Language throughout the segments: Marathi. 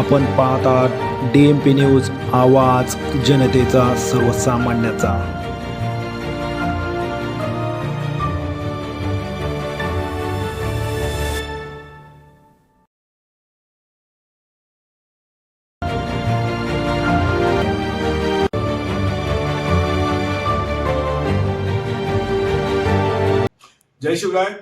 आपण पाहतात डी एम पी न्यूज आवाज जनतेचा सर्वसामान्याचा. जय शिवराय.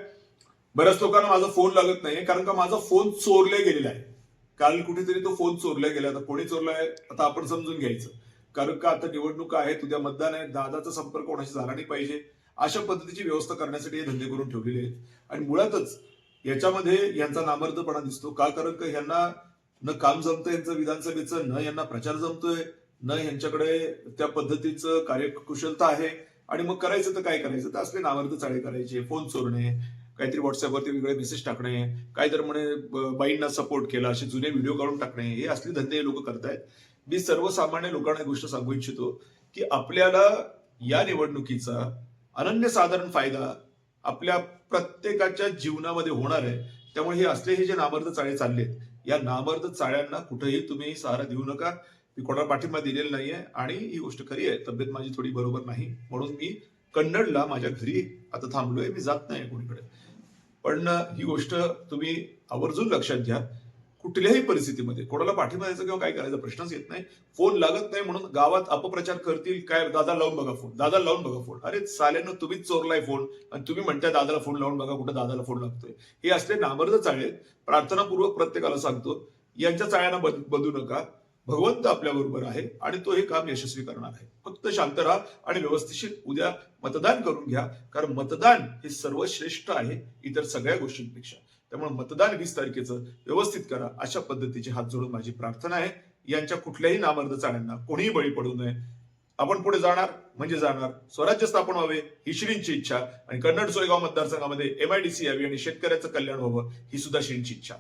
बऱ्याच लोकांना माझा फोन लागत नाही कारण का माझा फोन चोरले गेलेला आहे. काल कुठेतरी तो फोन चोरला गेला. आता कोणी चोरलाय आता आपण समजून घ्यायचं. कारण का आता निवडणूक आहेत उद्या मतदान आहे दादाचा संपर्क कोणाशी झाला नाही पाहिजे. अशा पद्धतीची व्यवस्था करण्यासाठी हे धंदे करून ठेवलेले आहेत. आणि मुळातच याच्यामध्ये यांचा नामर्दपणा दिसतो. का? कारण का यांना न काम जमतं यांचं विधानसभेचं न यांना प्रचार जमतोय न यांच्याकडे त्या पद्धतीचं कार्यकुशलता आहे. आणि मग करायचं तर काय करायचं? तर असले नामर्द चाळे करायचे फोन चोरणे काहीतरी व्हॉट्सअपवरती वेगळे मेसेज टाकणे काहीतरी म्हणे बाईंना सपोर्ट केला असे जुने व्हिडिओ काढून टाकणे हे असले धंदे हे लोक करतायत. मी सर्वसामान्य लोकांना एक गोष्ट सांगू इच्छितो की आपल्याला या निवडणुकीचा अनन्यसाधारण फायदा आपल्या प्रत्येकाच्या जीवनामध्ये होणार आहे. त्यामुळे हे असले हे जे नामर्द चाळे चाललेत या नामर्द चाळ्यांना कुठेही तुम्ही सहारा देऊ नका. मी कोणाला पाठिंबा दिलेला नाहीये आणि ही गोष्ट खरी आहे. तब्येत माझी थोडी बरोबर नाही. म्हणून मी कन्नडला माझ्या घरी आता थांबलोय. मी जात नाही कोणीकडे. पण ही गोष्ट तुम्ही आवर्जून लक्षात घ्या. कुठल्याही परिस्थितीमध्ये कोणाला पाठिंबा द्यायचा किंवा काय करायचा प्रश्नच येत नाही. फोन लागत नाही म्हणून गावात अपप्रचार करतील काय? दादा लावून बघा फोन. दादा लावून बघा फोन. अरे साल्यानं तुम्हीच चोरलाय फोन आणि तुम्ही म्हणताय दादाला फोन लावून बघा कुठं दादाला फोन लागतोय. हे असले नामर्द चाळे प्रार्थनापूर्वक प्रत्येकाला सांगतो यांच्या चाळ्यांना बदलू नका. भगवंत आपल्या बरोबर आहे आणि तो हे काम यशस्वी करणार आहे. फक्त शांत राहा आणि व्यवस्थिशीर उद्या मतदान करून घ्या. कारण मतदान हे सर्वश्रेष्ठ आहे इतर सगळ्या गोष्टींपेक्षा. त्यामुळे मतदान वीस तारखेचं व्यवस्थित करा. अशा पद्धतीची हात जोडून माझी प्रार्थना आहे. यांच्या कुठल्याही नामर्द चाळ्यांना कोणीही बळी पडू नये. आपण पुढे जाणार म्हणजे जाणार. स्वराज्य स्थापन व्हावे ही श्रींची इच्छा. आणि कन्नड सोयगाव मतदारसंघामध्ये एमआयडीसी यावी आणि शेतकऱ्याचं कल्याण व्हावं ही सुद्धा श्रींची इच्छा.